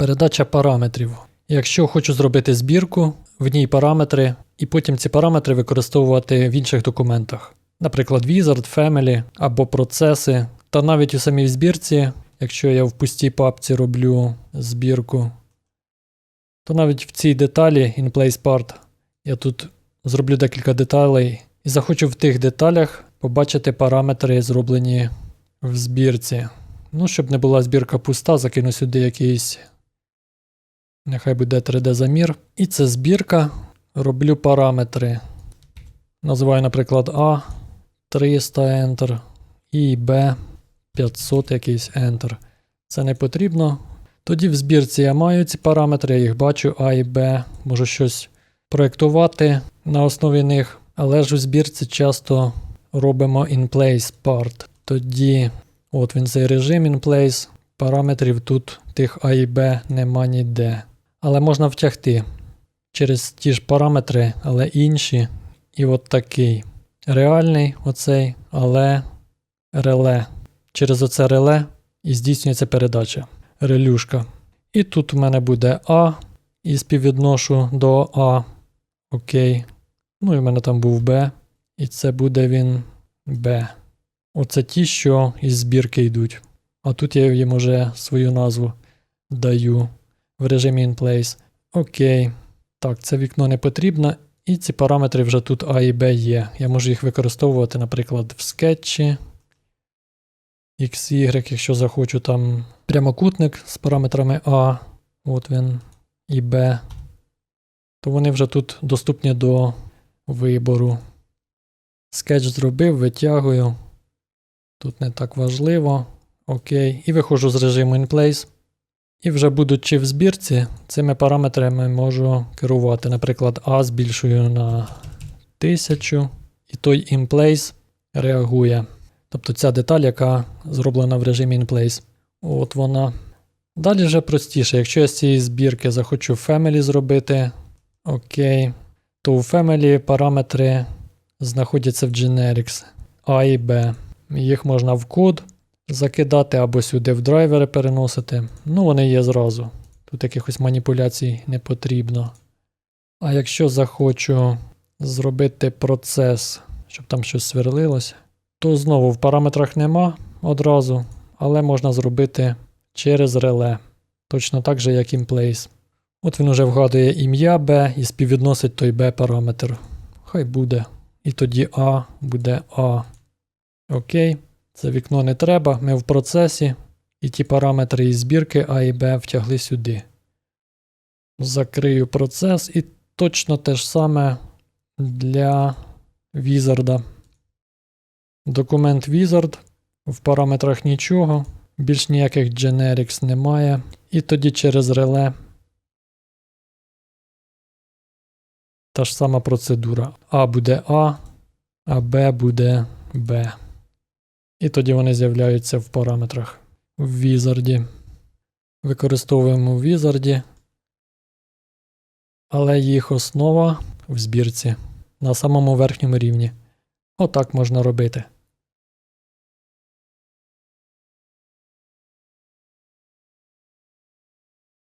Передача параметрів. Якщо хочу зробити збірку, в ній параметри, і потім ці параметри використовувати в інших документах, наприклад, Wizard, Family або процеси, та навіть у самій збірці, якщо я в пустій папці роблю збірку, то навіть в цій деталі InPlacePart я тут зроблю декілька деталей і захочу в тих деталях побачити параметри, зроблені в збірці. Ну, щоб не була збірка пуста, закину сюди якийсь. Нехай буде 3D-замір. І це збірка. Роблю параметри. Називаю, наприклад, А 300 Enter і Б 500 якийсь Enter. Це не потрібно. Тоді в збірці я маю ці параметри, я їх бачу А і Б. Можу щось проєктувати на основі них. Але ж у збірці часто робимо in-place part. Тоді, от він цей режим in-place. Параметрів тут тих А і Б нема ніде. Але можна втягти через ті ж параметри, але інші. І от такий. Реальний оцей, але реле. Через оце реле і здійснюється передача. Релюшка. І тут у мене буде А. І співвідношу до А. Окей. Ну і в мене там був Б. І це буде він Б. Оце ті, що із збірки йдуть. А тут я їм уже свою назву даю в режимі InPlace. Окей. Так, це вікно не потрібно. І ці параметри вже тут А і Б є. Я можу їх використовувати, наприклад, в скетчі. XY, якщо захочу там прямокутник з параметрами А, от він, і Б, то вони вже тут доступні до вибору. Скетч зробив, витягую. Тут не так важливо. Окей. І виходжу з режиму InPlace. І вже будучи в збірці, цими параметрами можу керувати. Наприклад, А збільшую на 1000, і той InPlace реагує. Тобто ця деталь, яка зроблена в режимі InPlace. От вона. Далі вже простіше. Якщо я з цієї збірки захочу Family зробити, окей, то у Family параметри знаходяться в Generics А і Б. Їх можна в код закидати або сюди в драйвери переносити. Ну, вони є зразу. Тут якихось маніпуляцій не потрібно. А якщо захочу зробити процес, щоб там щось сверлилося, то знову в параметрах нема одразу, але можна зробити через реле. Точно так же, як InPlace. От він уже вгадує ім'я B і співвідносить той B параметр. Хай буде. І тоді А буде А. Окей. Це вікно не треба, ми в процесі, і ті параметри із збірки А і Б втягли сюди. Закрию процес і точно те ж саме для Wizard. Документ Wizard. В параметрах нічого, більш ніяких generics немає. І тоді через реле та ж сама процедура. А буде А, а Б буде Б. І тоді вони з'являються в параметрах в візарді. Використовуємо в візарді, але їх основа в збірці на самому верхньому рівні. Отак можна робити.